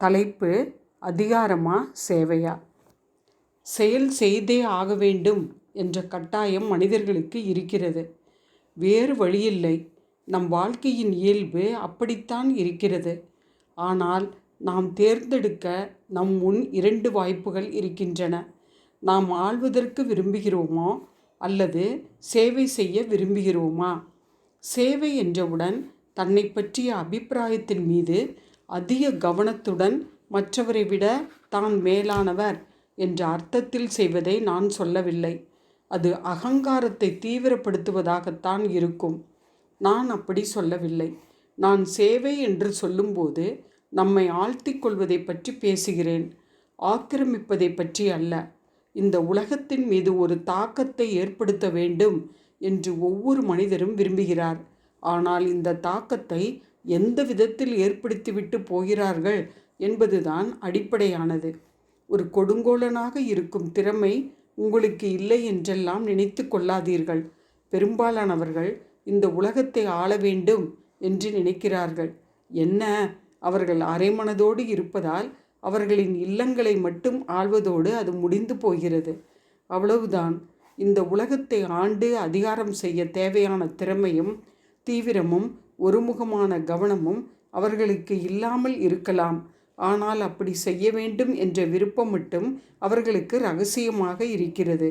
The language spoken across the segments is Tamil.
தலைப்பு அதிகாரமா சேவையா? செயல் செய்தே ஆக வேண்டும் என்ற கட்டாயம் மனிதர்களுக்கு இருக்கிறது. வேறு வழியில்லை. நம் வாழ்க்கையின் இயல்பு அப்படித்தான் இருக்கிறது. ஆனால் நாம் தேர்ந்தெடுக்க நம் முன் இரண்டு வாய்ப்புகள் இருக்கின்றன. நாம் ஆள்வதற்கு விரும்புகிறோமோ அல்லது சேவை செய்ய விரும்புகிறோமா? சேவை என்றவுடன் தன்னை பற்றிய அபிப்பிராயத்தின் மீது அதிக கவனத்துடன் மற்றவரை விட தான் மேலானவர் என்ற அர்த்தத்தில் செய்வதை நான் சொல்லவில்லை. அது அகங்காரத்தை தீவிரப்படுத்துவதாகத்தான் இருக்கும். நான் அப்படி சொல்லவில்லை. நான் சேவை என்று சொல்லும்போது நம்மை ஆழ்த்திக் கொள்வதை பற்றி பேசுகிறேன். ஆக்கிரமிப்பதை பற்றி அல்ல. இந்த உலகத்தின் மீது ஒரு தாக்கத்தை ஏற்படுத்த வேண்டும் என்று ஒவ்வொரு மனிதரும் விரும்புகிறார். ஆனால் இந்த தாக்கத்தை எந்த விதத்தில் ஏற்படுத்திவிட்டு போகிறார்கள் என்பதுதான் அடிப்படையானது. ஒரு கொடுங்கோலனாக இருக்கும் திறமை உங்களுக்கு இல்லை என்றெல்லாம் நினைத்து கொள்ளாதீர்கள். பெரும்பாலானவர்கள் இந்த உலகத்தை ஆள வேண்டும் என்று நினைக்கிறார்கள். என்ன? அவர்கள் அரைமனதோடு இருப்பதால் அவர்களின் இல்லங்களை மட்டும் ஆள்வதோடு அது முடிந்து போகிறது. அவ்வளவுதான். இந்த உலகத்தை ஆண்டு அதிகாரம் செய்ய தேவையான திறமையும் தீவிரமும் ஒருமுகமான கவனமும் அவர்களுக்கு இல்லாமல் இருக்கலாம். ஆனால் அப்படி செய்ய வேண்டும் என்ற விருப்பம் மட்டும் அவர்களுக்கு ரகசியமாக இருக்கிறது.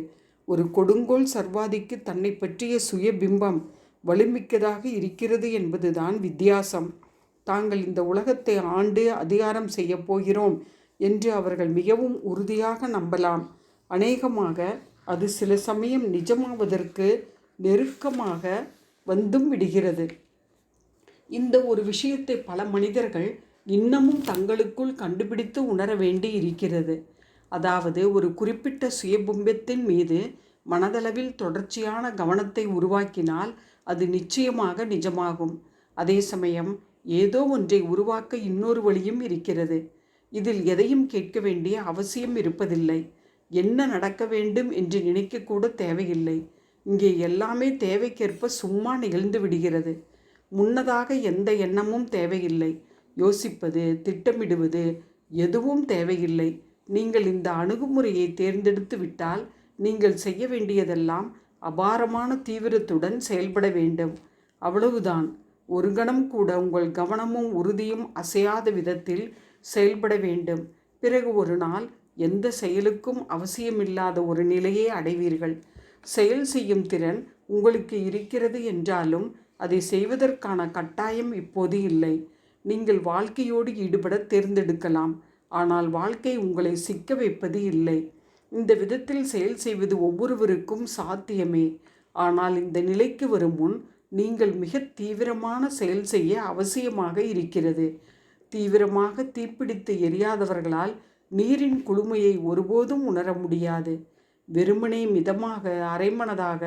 ஒரு கொடுங்கோல் சர்வாதிக்கு தன்னை பற்றிய சுய பிம்பம் வலிமிக்கதாக இருக்கிறது என்பதுதான் வித்தியாசம். தாங்கள் இந்த உலகத்தை ஆண்டு அதிகாரம் செய்ய போகிறோம் என்று அவர்கள் மிகவும் உறுதியாக நம்பலாம். அநேகமாக அது சில சமயம் நிஜமாவதற்கு நெருக்கமாக வந்தும் விடுகிறது. இந்த ஒரு விஷயத்தை பல மனிதர்கள் இன்னமும் தங்களுக்குள் கண்டுபிடித்து உணர வேண்டி இருக்கிறது அதாவது ஒரு குறிப்பிட்ட சுயபிம்பத்தின் மீது மனதளவில் தொடர்ச்சியான கவனத்தை உருவாக்கினால் அது நிச்சயமாக நிஜமாகும். அதே சமயம் ஏதோ ஒன்றை உருவாக்க இன்னொரு வழியும் இருக்கிறது. இதில் எதையும் கேட்க வேண்டிய அவசியம் இருப்பதில்லை. என்ன நடக்க வேண்டும் என்று நினைக்கக்கூட தேவையில்லை. இங்கே எல்லாமே தேவைக்கேற்ப சும்மா நிகழ்ந்து விடுகிறது. முன்னதாக எந்த எண்ணமும் தேவையில்லை. யோசிப்பது திட்டமிடுவது எதுவும் தேவையில்லை. நீங்கள் இந்த அணுகுமுறையை தேர்ந்தெடுத்து விட்டால் நீங்கள் செய்ய வேண்டியதெல்லாம் அபாரமான தீவிரத்துடன் செயல்பட வேண்டும். அவ்வளவுதான். ஒரு கணம் கூட உங்கள் கவனமும் உறுதியும் அசையாத விதத்தில் செயல்பட வேண்டும். பிறகு ஒரு நாள் எந்த செயலுக்கும் அவசியமில்லாத ஒரு நிலையை அடைவீர்கள். செயல் செய்யும் திறன் உங்களுக்கு இருக்கிறது என்றாலும் அதை செய்வதற்கான கட்டாயம் இப்போது இல்லை. நீங்கள் வாழ்க்கையோடு ஈடுபட தேர்ந்தெடுக்கலாம். ஆனால் வாழ்க்கை உங்களை சிக்க வைப்பது இல்லை. இந்த விதத்தில் செயல் செய்வது ஒவ்வொருவருக்கும் சாத்தியமே. ஆனால் இந்த நிலைக்கு வரும் முன் நீங்கள் மிக தீவிரமான செயல் செய்ய அவசியமாக இருக்கிறது. தீவிரமாக தீப்பிடித்து எரியாதவர்களால் நீரின் குளுமையை ஒருபோதும் உணர முடியாது. வெறுமனே மிதமாக அரைமனதாக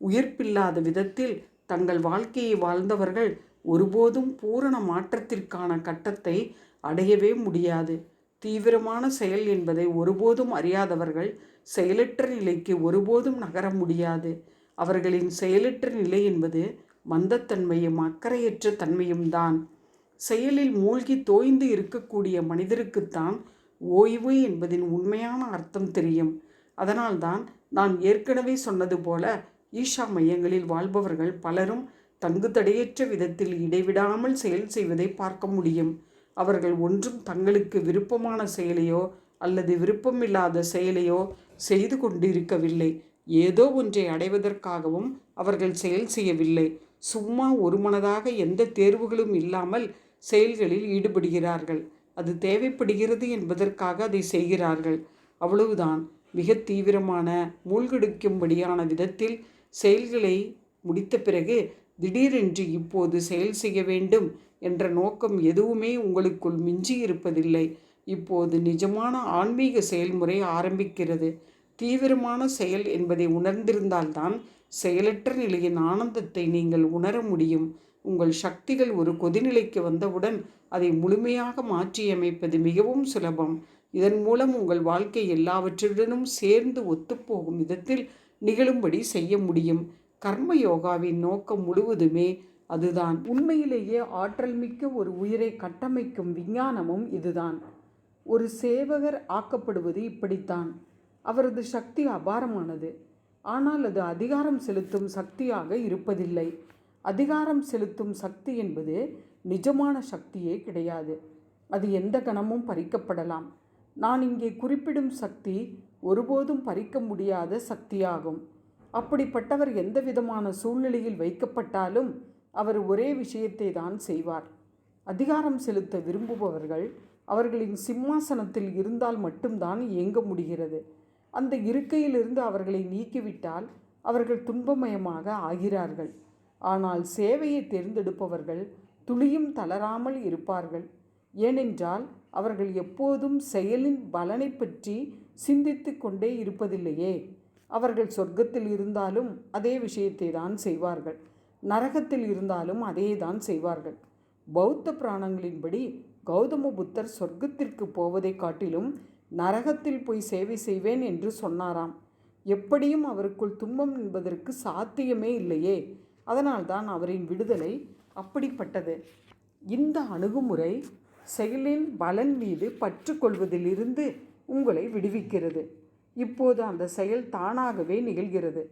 உயிர்ப்பில்லாத விதத்தில் தங்கள் வாழ்க்கையை வாழ்ந்தவர்கள் ஒருபோதும் பூரண மாற்றத்திற்கான கட்டத்தை அடையவே முடியாது. தீவிரமான செயல் என்பதை ஒருபோதும் அறியாதவர்கள் செயலற்ற நிலைக்கு ஒருபோதும் நகர முடியாது. அவர்களின் செயலற்ற நிலை என்பது மந்தத்தன்மையும் அக்கறையற்ற தன்மையும் தான். செயலில் மூழ்கி தோய்ந்து இருக்கக்கூடிய மனிதருக்குத்தான் ஓய்வு என்பதின் உண்மையான அர்த்தம் தெரியும். அதனால்தான் நான் ஏற்கனவே சொன்னது போல ஈஷா மையங்களில் வாழ்பவர்கள் பலரும் தங்கு தடையற்ற விதத்தில் இடைவிடாமல் செயல் செய்வதை பார்க்க முடியும். அவர்கள் ஒன்றும் தங்களுக்கு விருப்பமான செயலையோ அல்லது விருப்பமில்லாத செயலையோ செய்து கொண்டிருக்கவில்லை. ஏதோ ஒன்றை அடைவதற்காகவும் அவர்கள் செயல் செய்யவில்லை. சும்மா ஒருமனதாக எந்த தேர்வுகளும் இல்லாமல் செயல்களில் ஈடுபடுகிறார்கள். அது தேவைப்படுகிறது என்பதற்காக அதை செய்கிறார்கள். அவ்வளவுதான். மிக தீவிரமான மூழ்கெடுக்கும்படியான விதத்தில் செயல்களை முடித்த பிறகு திடீரென்று இப்போது செயல் செய்ய வேண்டும் என்ற நோக்கம் எதுவுமே உங்களுக்குள் மிஞ்சி இருப்பதில்லை. இப்போது நிஜமான ஆன்மீக செயல்முறை ஆரம்பிக்கிறது. தீவிரமான செயல் என்பதை உணர்ந்திருந்தால்தான் செயலற்ற நிலையின் ஆனந்தத்தை நீங்கள் உணர முடியும். உங்கள் சக்திகள் ஒரு கொதிநிலைக்கு வந்தவுடன் அதை முழுமையாக மாற்றியமைப்பது மிகவும் சுலபம். இதன் மூலம் உங்கள் வாழ்க்கை எல்லாவற்றுடனும் சேர்ந்து ஒத்துப்போகும் விதத்தில் நிகழும்படி செய்ய முடியும். கர்ம யோகாவின் நோக்கம் முழுவதுமே அதுதான். உண்மையிலேயே ஆற்றல் மிக்க ஒரு உயிரை கட்டமைக்கும் விஞ்ஞானமும் இதுதான். ஒரு சேவகர் ஆக்கப்படுவது இப்படித்தான். அவரது சக்தி அபாரமானது. ஆனால் அது அதிகாரம் செலுத்தும் சக்தியாக இருப்பதில்லை. அதிகாரம் செலுத்தும் சக்தி என்பது நிஜமான சக்தியே கிடையாது. அது எந்த கணமும் பறிக்கப்படலாம். நான் இங்கே குறிப்பிடும் சக்தி ஒருபோதும் பறிக்க முடியாத சக்தியாகும். அப்படிப்பட்டவர் எந்த விதமான சூழ்நிலையில் வைக்கப்பட்டாலும் அவர் ஒரே விஷயத்தை தான் செய்வார். அதிகாரம் செலுத்த விரும்புபவர்கள் அவர்களின் சிம்மாசனத்தில் இருந்தால் மட்டும்தான் இயங்க முடிகிறது. அந்த இருக்கையிலிருந்து அவர்களை நீக்கிவிட்டால் அவர்கள் துன்பமயமாக ஆகிறார்கள். ஆனால் சேவையை தேர்ந்தெடுப்பவர்கள் துளியும் தளராமல் இருப்பார்கள். ஏனென்றால் அவர்கள் எப்போதும் செயலின் பலனை பற்றி சிந்தித்து கொண்டே இருப்பதில்லையே. அவர்கள் சொர்க்கத்தில் இருந்தாலும் அதே விஷயத்தை தான் செய்வார்கள். நரகத்தில் இருந்தாலும் அதே தான் செய்வார்கள். பௌத்த புராணங்களின்படி கௌதம புத்தர் சொர்க்கத்திற்கு போவதை காட்டிலும் நரகத்தில் போய் சேவை செய்வேன் என்று சொன்னாராம். எப்படியும் அவருக்குள் துன்பம் என்பதற்கு சாத்தியமே இல்லையே. அதனால்தான் அவரின் விடுதலை அப்படிப்பட்டது. இந்த அணுகுமுறை செயலின் பலன் மீது பற்றுக்கொள்வதிலிருந்து உங்களை விடுவிக்கிறது. இப்போது அந்த செயல் தானாகவே நிகழ்கிறது.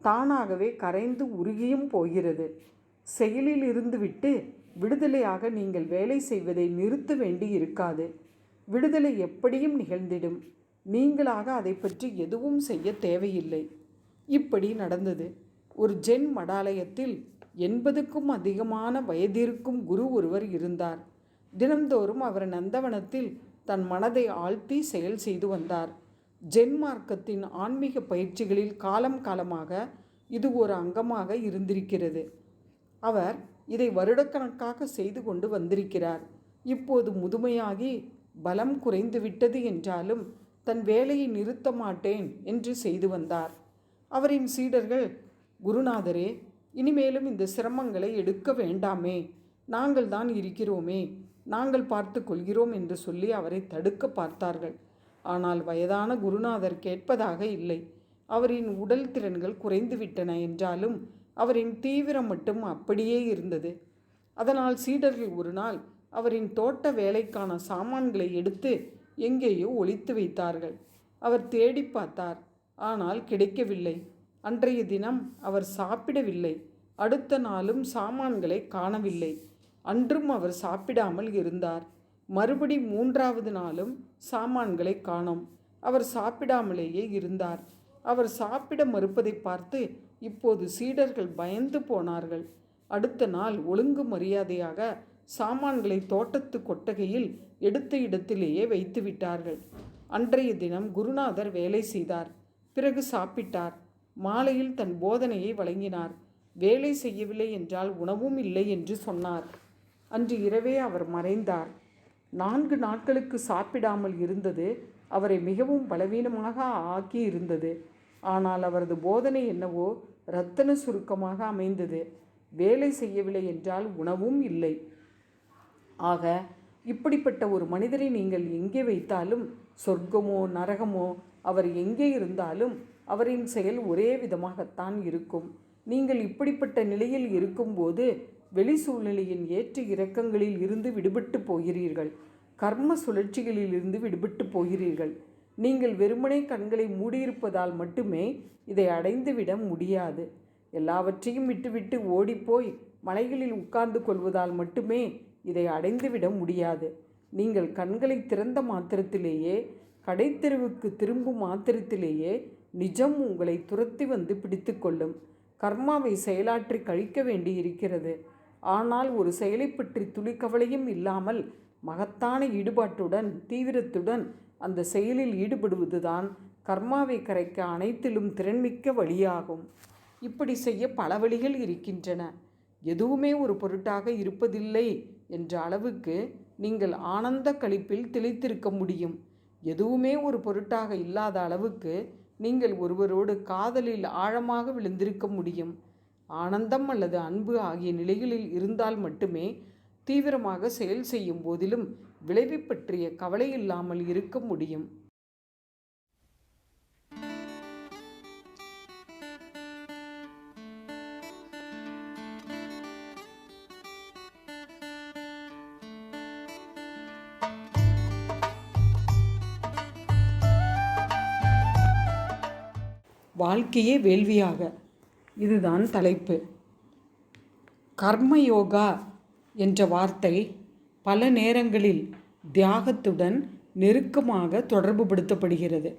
தானாகவே கரைந்து உருகியும் போகிறது. செயலில் இருந்துவிட்டு விடுதலையாக நீங்கள் வேலை செய்வதை நிறுத்த வேண்டி இருக்காது. விடுதலை எப்படியும் நிகழ்ந்திடும். நீங்களாக அதை பற்றி எதுவும் செய்ய தேவையில்லை. இப்படி நடந்தது. ஒரு ஜென் மடாலயத்தில் எண்பதுக்கும் அதிகமான வயதிருக்கும் குரு ஒருவர் இருந்தார். தினந்தோறும் அவர் நந்தவனத்தில் தன் மனதை ஆழ்த்தி செயல் செய்து வந்தார். ஜென் மார்க்கத்தின் ஆன்மீக பயிற்சிகளில் காலம் காலமாக இது ஒரு அங்கமாக இருந்திருக்கிறது. அவர் இதை வருடக்கணக்காக செய்து கொண்டு வந்திருக்கிறார். இப்போது முதுமையாகி பலம் குறைந்து விட்டது என்றாலும் தன் வேலையை நிறுத்த மாட்டேன் என்று செய்து வந்தார். அவரின் சீடர்கள் குருநாதரே இனிமேலும் இந்த சிரமங்களை எடுக்க வேண்டாமே. நாங்கள் தான் இருக்கிறோமே. நாங்கள் பார்த்து கொள்கிறோம் என்று சொல்லி அவரை தடுக்க பார்த்தார்கள். ஆனால் வயதான குருநாதர் கேட்பதாக இல்லை. அவரின் உடல் திறன்கள் குறைந்துவிட்டன என்றாலும் அவரின் தீவிரம் மட்டும் அப்படியே இருந்தது. அதனால் சீடர்கள் ஒரு நாள் அவரின் தோட்ட வேலைக்கான சாமான்களை எடுத்து எங்கேயோ ஒழித்து வைத்தார்கள். அவர் தேடி பார்த்தார். ஆனால் கிடைக்கவில்லை. அன்றைய தினம் அவர் சாப்பிடவில்லை. அடுத்த நாளும் சாமான்களை காணவில்லை. அன்றும் அவர் சாப்பிடாமல் இருந்தார். மறுபடி மூன்றாவது நாளும் சாமான்களை காணோம். அவர் சாப்பிடாமலேயே இருந்தார். அவர் சாப்பிட மறுப்பதை பார்த்து இப்போது சீடர்கள் பயந்து போனார்கள். அடுத்த நாள் ஒழுங்கு மரியாதையாக சாமான்களை தோட்டத்து கொட்டகையில் எடுத்த இடத்திலேயே வைத்து விட்டார்கள். அன்றைய தினம் குருநாதர் வேலை செய்தார். பிறகு சாப்பிட்டார். மாலையில் தன் போதனையை வழங்கினார். வேலை செய்யவில்லை என்றால் உணவும் இல்லை என்று சொன்னார். அன்று இரவே அவர் மறைந்தார். நான்கு நாட்களுக்கு சாப்பிடாமல் இருந்தது அவரை மிகவும் பலவீனமாக ஆக்கி இருந்தது ஆனால் அவரது போதனை என்னவோ இரத்தன சுருக்கமாக அமைந்தது. வேலை செய்யவில்லை என்றால் உணவும் இல்லை. ஆக இப்படிப்பட்ட ஒரு மனிதரை நீங்கள் எங்கே வைத்தாலும் சொர்க்கமோ நரகமோ அவர் எங்கே இருந்தாலும் அவரின் செயல் ஒரே விதமாகத்தான் இருக்கும். நீங்கள் இப்படிப்பட்ட நிலையில் இருக்கும்போது வெளி சூழ்நிலையின் ஏற்ற இறக்கங்களில் இருந்து விடுபட்டு போகிறீர்கள். கர்ம சுழற்சிகளில் இருந்து விடுபட்டு போகிறீர்கள். நீங்கள் வெறுமனே கண்களை மூடியிருப்பதால் மட்டுமே இதை அடைந்துவிட முடியாது. எல்லாவற்றையும் விட்டுவிட்டு ஓடிப்போய் மலைகளில் உட்கார்ந்து கொள்வதால் மட்டுமே இதை அடைந்துவிட முடியாது. நீங்கள் கண்களை திறந்த மாத்திரத்திலேயே கடைத்தெருவுக்கு திரும்பும் மாத்திரத்திலேயே நிஜம் உங்களை துரத்தி வந்து பிடித்து கொள்ளும். கர்மாவை செயலாற்றி கழிக்க வேண்டி இருக்கிறது ஆனால் ஒரு செயலை பற்றி துளி கவலையும் இல்லாமல் மகத்தான ஈடுபாட்டுடன் தீவிரத்துடன் அந்த செயலில் ஈடுபடுவதுதான் கர்மாவை கரைக்க அனைத்திலும் திறன்மிக்க வழியாகும். இப்படி செய்ய பல வழிகள் இருக்கின்றன. எதுவுமே ஒரு பொருட்டாக இருப்பதில்லை என்ற அளவுக்கு நீங்கள் ஆனந்த கழிப்பில் திளைத்திருக்க முடியும். எதுவுமே ஒரு பொருட்டாக இல்லாத அளவுக்கு நீங்கள் ஒருவரோடு காதலில் ஆழமாக விழுந்திருக்க முடியும். ஆனந்தம் அல்லது அன்பு ஆகிய நிலைகளில் இருந்தால் மட்டுமே தீவிரமாக செயல் செய்யும் போதிலும் விளைவை பற்றிய கவலை இல்லாமல் இருக்க முடியும். வாழ்க்கையே வேள்வியாக இதுதான் தலைப்பு. கர்மயோகா என்ற வார்த்தை பல நேரங்களில் தியாகத்துடன் நெருக்கமாக தொடர்புபடுத்தப்படுகிறது.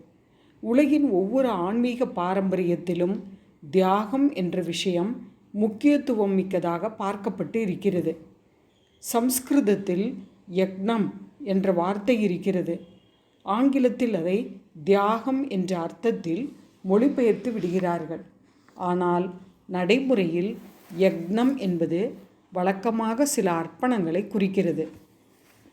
உலகின் ஒவ்வொரு ஆன்மீக பாரம்பரியத்திலும் தியாகம் என்ற விஷயம் முக்கியத்துவம் மிக்கதாக பார்க்கப்பட்டு இருக்கிறது. சம்ஸ்கிருதத்தில் யக்னம் என்ற வார்த்தை இருக்கிறது. ஆங்கிலத்தில் அதை தியாகம் என்ற அர்த்தத்தில் மொழிபெயர்த்து விடுகிறார்கள். ஆனால் நடைமுறையில் யக்னம் என்பது வழக்கமாக சில அர்ப்பணங்களை குறிக்கிறது.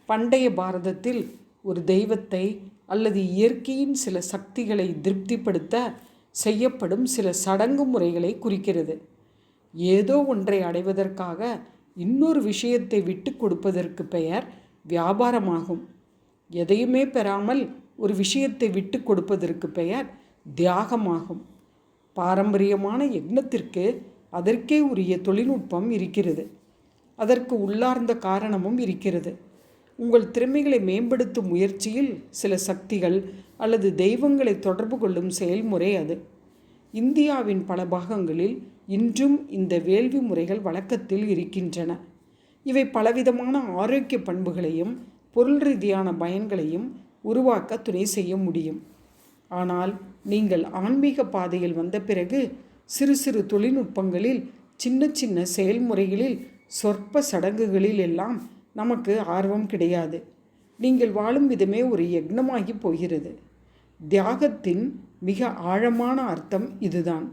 பண்டைய பாரதத்தில் ஒரு தெய்வத்தை அல்லது இயற்கையின் சில சக்திகளை திருப்திப்படுத்த செய்யப்படும் சில சடங்கு முறைகளை குறிக்கிறது. ஏதோ ஒன்றை அடைவதற்காக இன்னொரு விஷயத்தை விட்டு கொடுப்பதற்கு பெயர் வியாபாரமாகும். எதையுமே பெறாமல் ஒரு விஷயத்தை விட்டு கொடுப்பதற்கு பெயர் தியாகமாகும். பாரம்பரியமான யக்னத்திற்கு அதற்கே உரிய தொழில்நுட்பம் இருக்கிறது. அதற்கு உள்ளார்ந்த காரணமும் இருக்கிறது. உங்கள் திறமைகளை மேம்படுத்தும் முயற்சியில் சில சக்திகள் அல்லது தெய்வங்களை தொடர்பு கொள்ளும் செயல்முறை அது. இந்தியாவின் பல பாகங்களில் இன்றும் இந்த வேள்வி முறைகள் வழக்கத்தில் இருக்கின்றன. இவை பலவிதமான ஆரோக்கிய பண்புகளையும் பொருள் ரீதியான பயன்களையும் உருவாக்க துணை செய்ய முடியும். ஆனால் நீங்கள் ஆன்மீக பாதையில் வந்த பிறகு சிறு சிறு தொழில்நுட்பங்களில் சின்ன சின்ன செயல்முறைகளில் சொற்ப சடங்குகளில் எல்லாம் நமக்கு ஆர்வம் கிடையாது. நீங்கள் வாழும் விதமே ஒரு யக்னமாகி போகிறது. தியாகத்தின் மிக ஆழமான அர்த்தம் இதுதான்.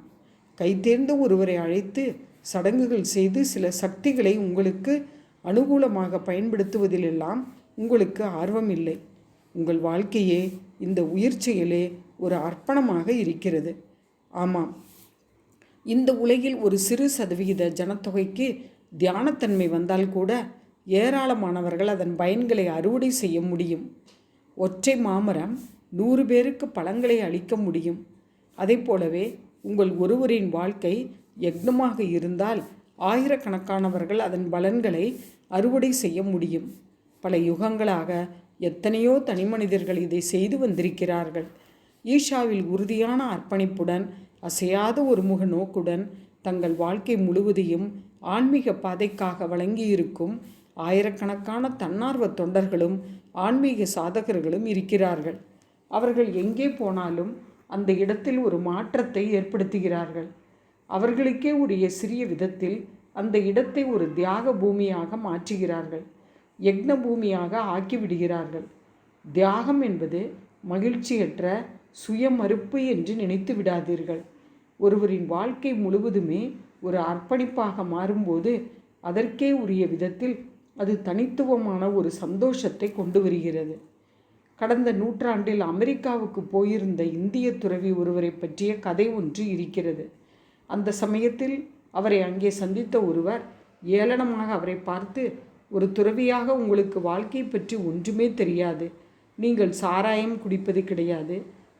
கைதேர்ந்த ஒருவரை அழைத்து சடங்குகள் செய்து சில சக்திகளை உங்களுக்கு அனுகூலமாக பயன்படுத்துவதிலெல்லாம் உங்களுக்கு ஆர்வம் இல்லை. உங்கள் வாழ்க்கையே இந்த உயிர் செயலே ஒரு அர்ப்பணமாக இருக்கிறது. ஆமாம். இந்த உலகில் ஒரு சிறு சதவிகித ஜனத்தொகைக்கு தியானத்தன்மை வந்தால் கூட ஏராளமானவர்கள் அதன் பயன்களை அறுவடை செய்ய முடியும். ஒற்றை மாமரம் நூறு பேருக்கு பழங்களை அளிக்க முடியும். அதை போலவே உங்கள் ஒருவரின் வாழ்க்கை யக்னமாக இருந்தால் ஆயிரக்கணக்கானவர்கள் அதன் பலன்களை அறுவடை செய்ய முடியும். பல யுகங்களாக எத்தனையோ தனிமனிதர்கள் இதை செய்து வந்திருக்கிறார்கள். ஈஷாவில் உறுதியான அர்ப்பணிப்புடன் அசையாத ஒரு முக நோக்குடன் தங்கள் வாழ்க்கை முழுவதையும் ஆன்மீக பாதைக்காக வழங்கியிருக்கும் ஆயிரக்கணக்கான தன்னார்வ தொண்டர்களும் ஆன்மீக சாதகர்களும் இருக்கிறார்கள். அவர்கள் எங்கே போனாலும் அந்த இடத்தில் ஒரு மாற்றத்தை ஏற்படுத்துகிறார்கள். அவர்களுக்கே உரிய சிறிய விதத்தில் அந்த இடத்தை ஒரு தியாக பூமியாக மாற்றுகிறார்கள். யக்ன பூமியாக ஆக்கிவிடுகிறார்கள். தியாகம் என்பது மகிழ்ச்சியற்ற சுயமறுப்பு என்று நினைத்து விடாதீர்கள். ஒருவரின் வாழ்க்கை முழுவதுமே ஒரு அர்ப்பணிப்பாக மாறும்போது அதற்கே உரிய விதத்தில் அது தனித்துவமான ஒரு சந்தோஷத்தை கொண்டு வருகிறது. கடந்த நூற்றாண்டில் அமெரிக்காவுக்கு போயிருந்த இந்திய துறவி ஒருவரை பற்றிய கதை ஒன்று இருக்கிறது. அந்த சமயத்தில் அவரை அங்கே சந்தித்த ஒருவர் ஏளனமாக அவரை பார்த்து ஒரு துறவியாக உங்களுக்கு வாழ்க்கை பற்றி ஒன்றுமே தெரியாது. நீங்கள் சாராயம் குடிப்பது கிடையாது.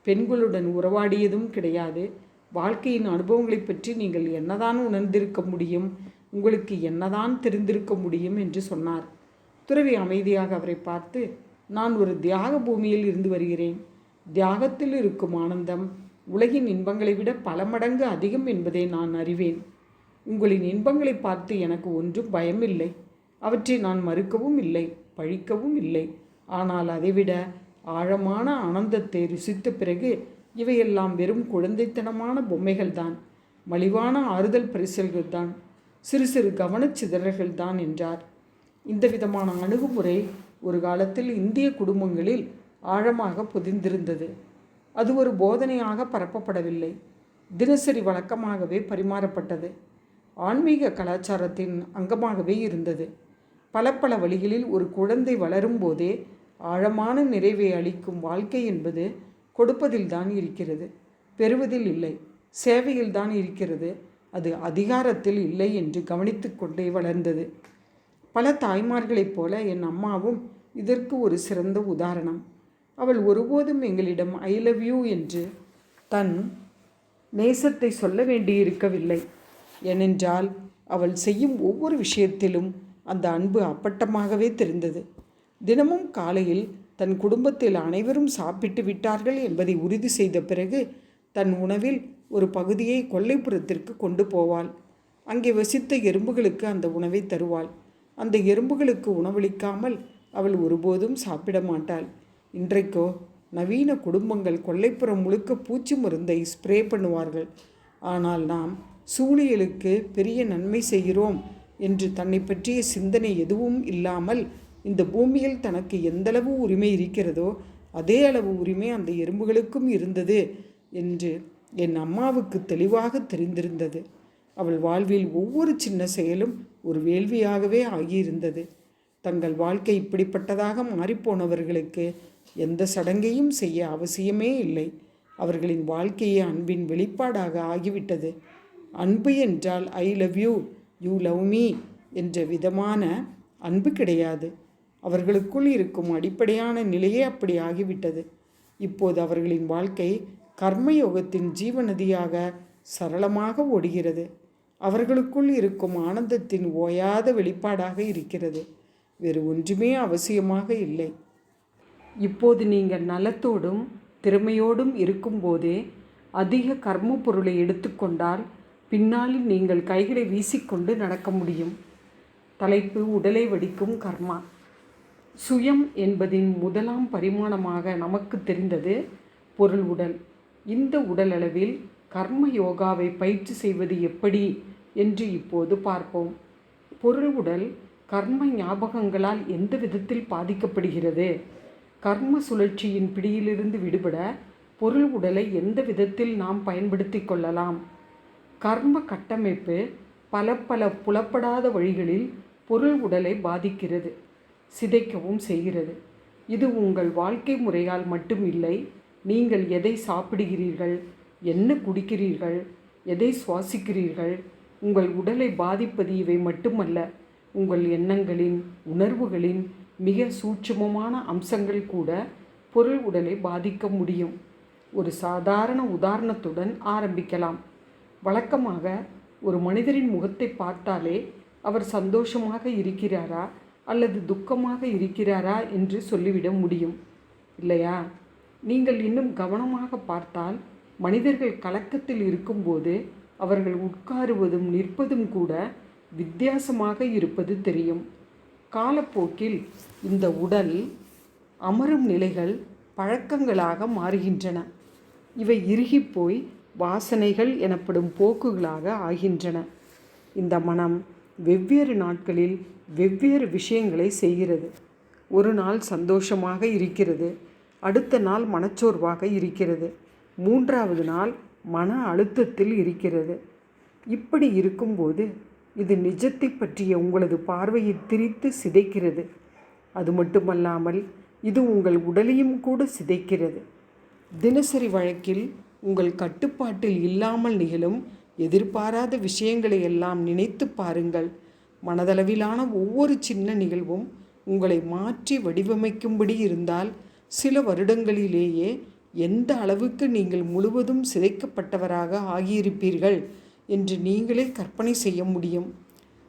பெண்களுடன் உறவாடியதும் கிடையாது. வாழ்க்கையின் அனுபவங்களை பற்றி நீங்கள் என்னதான் உணர்ந்திருக்க முடியும்? உங்களுக்கு என்னதான் தெரிந்திருக்க முடியும்? என்று சொன்னார். துறவி அமைதியாக அவரை பார்த்து நான் ஒரு தியாக பூமியில் இருந்து வருகிறேன். தியாகத்தில் இருக்கும் ஆனந்தம் உலகின் இன்பங்களை விட பல மடங்கு அதிகம் என்பதை நான் அறிவேன். உங்களின் இன்பங்களை பார்த்து எனக்கு ஒன்றும் பயமில்லை. அவற்றை நான் மறுக்கவும் இல்லை பழிக்கவும் இல்லை. ஆனால் அதைவிட ஆழமான ஆனந்தத்தை ருசித்த பிறகு இவையெல்லாம் வெறும் குழந்தைத்தனமான பொம்மைகள் தான் மலிவான ஆறுதல் பரிசல்கள் தான் சிறு சிறு கவனச்சிதறல்கள் தான் என்றார். இந்த விதமான அணுகுமுறை ஒரு காலத்தில் இந்திய குடும்பங்களில் ஆழமாக புதிந்திருந்தது. அது ஒரு போதனையாக பரப்பப்படவில்லை. தினசரி வழக்கமாகவே பரிமாறப்பட்டது. ஆன்மீக கலாச்சாரத்தின் அங்கமாகவே இருந்தது. பல பல வழிகளில் ஒரு குழந்தை வளரும் போதே ஆழமான நிறைவை அளிக்கும் வாழ்க்கை என்பது கொடுப்பதில்தான் இருக்கிறது. பெறுவதில் இல்லை. சேவையில்தான் இருக்கிறது. அது அதிகாரத்தில் இல்லை என்று கவனித்து கொண்டே வளர்ந்தது. பல தாய்மார்களைப் போல என் அம்மாவும் இதற்கு ஒரு சிறந்த உதாரணம். அவள் ஒருபோதும் எங்களிடம் ஐ லவ் யூ என்று தன் நேசத்தை சொல்ல வேண்டியிருக்கவில்லை. ஏனென்றால் அவள் செய்யும் ஒவ்வொரு விஷயத்திலும் அந்த அன்பு அப்பட்டமாகவே தெரிந்தது. தினமும் காலையில் தன் குடும்பத்தில் அனைவரும் சாப்பிட்டு விட்டார்கள் என்பதை உறுதி செய்த பிறகு தன் உணவில் ஒரு பகுதியை கொல்லைப்புறத்திற்கு கொண்டு போவாள். அங்கே வசித்த எறும்புகளுக்கு அந்த உணவை தருவாள். அந்த எறும்புகளுக்கு உணவளிக்காமல் அவள் ஒருபோதும் சாப்பிட மாட்டாள். இன்றைக்கோ நவீன குடும்பங்கள் கொல்லைப்புறம் முழுக்க பூச்சி மருந்தை ஸ்ப்ரே பண்ணுவார்கள். ஆனால் நாம் சூழியலுக்கு பெரிய நன்மை செய்கிறோம் என்று தன்னை பற்றிய சிந்தனை எதுவும் இல்லாமல் இந்த பூமியில் தனக்கு எந்தளவு உரிமை இருக்கிறதோ அதே அளவு உரிமை அந்த எறும்புகளுக்கும் இருந்தது என்று என் அம்மாவுக்கு தெளிவாக தெரிந்திருந்தது. அவள் வாழ்வில் ஒவ்வொரு சின்ன செயலும் ஒரு வேள்வியாகவே ஆகியிருந்தது. தங்கள் வாழ்க்கை இப்படிப்பட்டதாக மாறிப்போனவர்களுக்கு எந்த சடங்கையும் செய்ய அவசியமே இல்லை. அவர்களின் வாழ்க்கையே அன்பின் வெளிப்பாடாக ஆகிவிட்டது. அன்பு என்றால் I love you you love me என்ற விதமான அன்பு கிடையாது. அவர்களுக்குள் இருக்கும் அடிப்படையான நிலையே அப்படி ஆகிவிட்டது. இப்போது அவர்களின் வாழ்க்கை கர்மயோகத்தின் ஜீவநதியாக சரளமாக ஓடுகிறது. அவர்களுக்குள் இருக்கும் ஆனந்தத்தின் ஓயாத வெளிப்பாடாக இருக்கிறது. வேறு ஒன்றுமே அவசியமாக இல்லை. இப்போது நீங்கள் நலத்தோடும் திறமையோடும் இருக்கும்போதே அதிக கர்ம பொருளை எடுத்துக்கொண்டால் பின்னாளில் நீங்கள் கைகளை வீசிக்கொண்டு நடக்க முடியும். தலைப்பு உடலை வடிக்கும் கர்மா. சுயம் என்பதின் முதலாம் பரிமாணமாக நமக்கு தெரிந்தது பொருள் உடல். இந்த உடலளவில் கர்ம யோகாவை பயிற்சி செய்வது எப்படி என்று இப்போது பார்ப்போம். பொருள் உடல் கர்ம ஞாபகங்களால் எந்த விதத்தில் பாதிக்கப்படுகிறது? கர்ம சுழற்சியின் பிடியிலிருந்து விடுபட பொருள் உடலை எந்த விதத்தில் நாம் பயன்படுத்தி கொள்ளலாம்? கர்ம கட்டமைப்பு பல பல புலப்படாத வழிகளில் பொருள் உடலை பாதிக்கிறது. சிதைக்கவும் செய்கிறது. இது உங்கள் வாழ்க்கை முறையால் மட்டும் இல்லை நீங்கள் எதை சாப்பிடுகிறீர்கள் என்ன குடிக்கிறீர்கள் எதை சுவாசிக்கிறீர்கள் உங்கள் உடலை பாதிப்பது இவை மட்டுமல்ல உங்கள் எண்ணங்களின் உணர்வுகளின் மிக சூட்சமமான அம்சங்கள் கூட பொருள் உடலை பாதிக்க முடியும். ஒரு சாதாரண உதாரணத்துடன் ஆரம்பிக்கலாம். வழக்கமாக ஒரு மனிதரின் முகத்தை பார்த்தாலே அவர் சந்தோஷமாக இருக்கிறாரா அல்லது துக்கமாக இருக்கிறாரா என்று சொல்லிவிட முடியும். இல்லையா? நீங்கள் இன்னும் கவனமாக பார்த்தால் மனிதர்கள் கலக்கத்தில் இருக்கும்போது அவர்கள் உட்காருவதும் நிற்பதும் கூட வித்தியாசமாக இருப்பது தெரியும். காலப்போக்கில் இந்த உடல் அமரும் நிலைகள் பழக்கங்களாக மாறுகின்றன. இவை இறுகிப்போய் வாசனைகள் எனப்படும் போக்குகளாக ஆகின்றன. இந்த மனம் வெவ்வேறு நாட்களில் வெவ்வேறு விஷயங்களை செய்கிறது. ஒரு நாள் சந்தோஷமாக இருக்கிறது. அடுத்த நாள் மனச்சோர்வாக இருக்கிறது. மூன்றாவது நாள் மன அழுத்தத்தில் இருக்கிறது. இப்படி இருக்கும்போது இது நிஜத்தை பற்றிய உங்களது பார்வையை திரித்து சிதைக்கிறது. அது மட்டுமல்லாமல் இது உங்கள் உடலையும் கூட சிதைக்கிறது. தினசரி வழக்கில் உங்கள் கட்டுப்பாட்டில் இல்லாமல் நிகழும் எதிர்பாராத விஷயங்களை எல்லாம் நினைத்து பாருங்கள். மனதளவிலான ஒவ்வொரு சின்ன நிகழ்வும் உங்களை மாற்றி வடிவமைக்கும்படி இருந்தால் சில வருடங்களிலேயே எந்த அளவுக்கு நீங்கள் முழுவதும் சிதைக்கப்பட்டவராக ஆகியிருப்பீர்கள் என்று நீங்களே கற்பனை செய்ய முடியும்.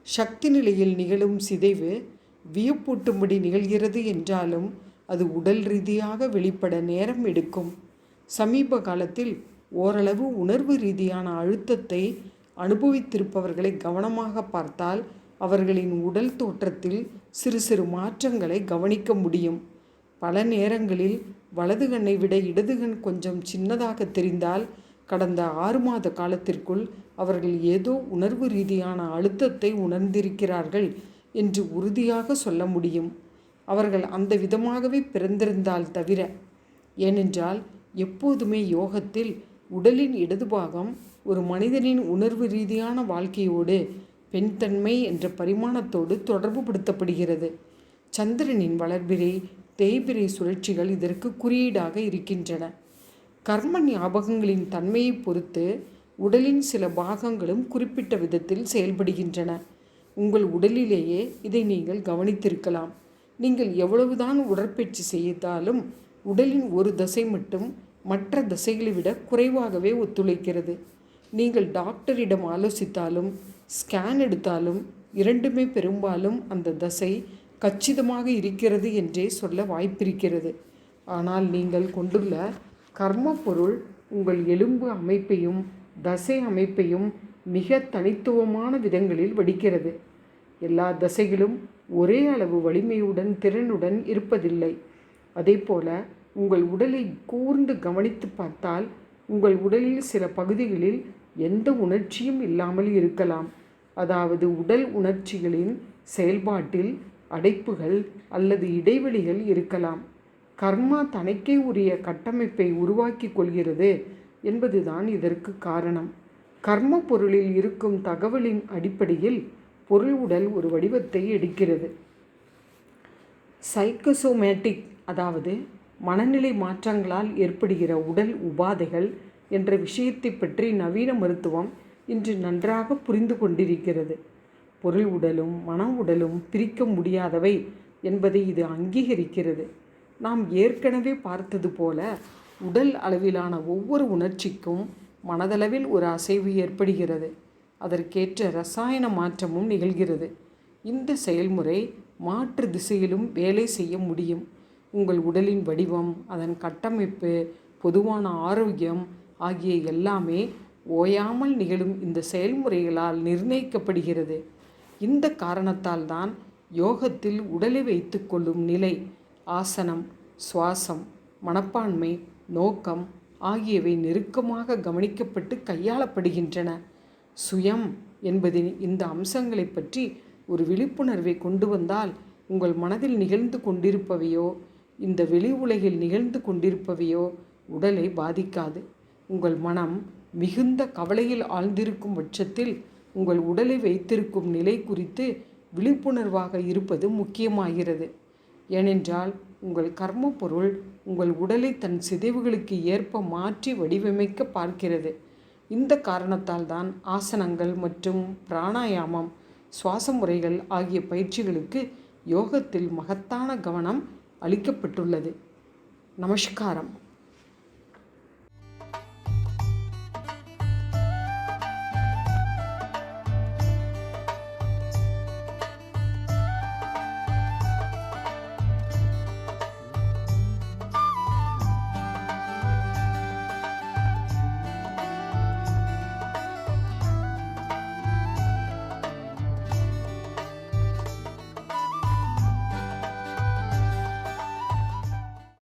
சக்தி நிலையில் நிகழும் சிதைவு வியப்பூட்டும்படி நிகழ்கிறது என்றாலும் அது உடல் ரீதியாக வெளிப்பட நேரம் எடுக்கும். சமீப காலத்தில் ஓரளவு உணர்வு ரீதியான அழுத்தத்தை அனுபவித்திருப்பவர்களை கவனமாக பார்த்தால் அவர்களின் உடல் தோற்றத்தில் சிறு சிறு மாற்றங்களை கவனிக்க முடியும். பல நேரங்களில் வலது கண்ணை விட இடது கண் கொஞ்சம் சின்னதாக தெரிந்தால் கடந்த ஆறு மாத காலத்திற்குள் அவர்கள் ஏதோ உணர்வு ரீதியான அழுத்தத்தை உணர்ந்திருக்கிறார்கள் என்று உறுதியாக சொல்ல முடியும். அவர்கள் அந்த விதமாகவே பிறந்திருந்தால் தவிர ஏனென்றால் எப்போதுமே யோகத்தில் உடலின் இடது பாகம் ஒரு மனிதனின் உணர்வு ரீதியான வாழ்க்கையோடு பெண்தன்மை என்ற பரிமாணத்தோடு தொடர்பு படுத்தப்படுகிறது சந்திரனின் வளர்பிறை தேய்பிறை சுழற்சிகள் இதற்கு குறியீடாக இருக்கின்றன. கர்ம ஞாபகங்களின் தன்மையை பொறுத்து உடலின் சில பாகங்களும் குறிப்பிட்ட விதத்தில் செயல்படுகின்றன. உங்கள் உடலிலேயே இதை நீங்கள் கவனித்திருக்கலாம். நீங்கள் எவ்வளவுதான் உடற்பயிற்சி செய்தாலும் உடலின் ஒரு தசை மட்டும் மற்ற தசைகளை விட குறைவாகவே ஒத்துழைக்கிறது. நீங்கள் டாக்டரிடம் ஆலோசித்தாலும் ஸ்கேன் எடுத்தாலும் இரண்டுமே பெரும்பாலும் அந்த தசை கச்சிதமாக இருக்கிறது என்றே சொல்ல வாய்ப்பிருக்கிறது. ஆனால் நீங்கள் கொண்டுள்ள கர்ம பொருள் உங்கள் எலும்பு அமைப்பையும் தசை அமைப்பையும் மிக தனித்துவமான விதங்களில் வடிக்கிறது. எல்லா தசைகளும் ஒரே அளவு வலிமையுடன் திறனுடன் இருப்பதில்லை. அதேபோல உங்கள் உடலை கூர்ந்து கவனித்து பார்த்தால் உங்கள் உடலில் சில பகுதிகளில் எந்த உணர்ச்சியும் இல்லாமல் இருக்கலாம். அதாவது உடல் உணர்ச்சிகளின் செயல்பாட்டில் அடைப்புகள் அல்லது இடைவெளிகள் இருக்கலாம். கர்மா தனக்கே உரிய கட்டமைப்பை உருவாக்கி கொள்கிறது என்பதுதான் இதற்கு காரணம். கர்ம பொருளில் இருக்கும் தகவலின் அடிப்படையில் பொருள் உடல் ஒரு வடிவத்தை எடுக்கிறது. சைக்கசோமேட்டிக் அதாவது மனநிலை மாற்றங்களால் ஏற்படுகிற உடல் உபாதைகள் என்ற விஷயத்தை பற்றி நவீன மருத்துவம் இன்று நன்றாக புரிந்து கொண்டிருக்கிறது. பொருள் உடலும் மன உடலும் பிரிக்க முடியாதவை என்பதை இது அங்கீகரிக்கிறது. நாம் ஏற்கனவே பார்த்தது போல உடல் அளவிலான ஒவ்வொரு உணர்ச்சிக்கும் மனதளவில் ஒரு அசைவு ஏற்படுகிறது. அதற்கேற்ற ரசாயன மாற்றமும் நிகழ்கிறது. இந்த செயல்முறை மாற்று திசையிலும் வேலை செய்ய முடியும். உங்கள் உடலின் வடிவம் அதன் கட்டமைப்பு பொதுவான ஆரோக்கியம் ஆகிய எல்லாமே ஓயாமல் நிகழும் இந்த செயல்முறைகளால் நிர்ணயிக்கப்படுகிறது. இந்த காரணத்தால் தான் யோகத்தில் உடலை வைத்து கொள்ளும் நிலை ஆசனம் சுவாசம் மனப்பான்மை நோக்கம் ஆகியவை நெருக்கமாக கவனிக்கப்பட்டு கையாளப்படுகின்றன. சுயம் என்பதின் இந்த அம்சங்களை பற்றி ஒரு விழிப்புணர்வை கொண்டு வந்தால் உங்கள் மனதில் நிகழ்ந்து கொண்டிருப்பவையோ இந்த வெளி உலகில் நிகழ்ந்து கொண்டிருப்பவையோ உடலை பாதிக்காது. உங்கள் மனம் மிகுந்த கவலையில் ஆழ்ந்திருக்கும் பட்சத்தில் உங்கள் உடலை வைத்திருக்கும் நிலை குறித்து விழிப்புணர்வாக இருப்பது முக்கியமாகிறது. ஏனென்றால் உங்கள் கர்ம பொருள் உங்கள் உடலை தன் சிதைவுகளுக்கு ஏற்ப மாற்றி வடிவமைக்க பார்க்கிறது. இந்த காரணத்தால் தான் ஆசனங்கள் மற்றும் பிராணாயாமம் சுவாச முறைகள் ஆகிய பயிற்சிகளுக்கு யோகத்தில் மகத்தான கவனம் அளிக்கப்பட்டுள்ளது. நமஸ்காரம்.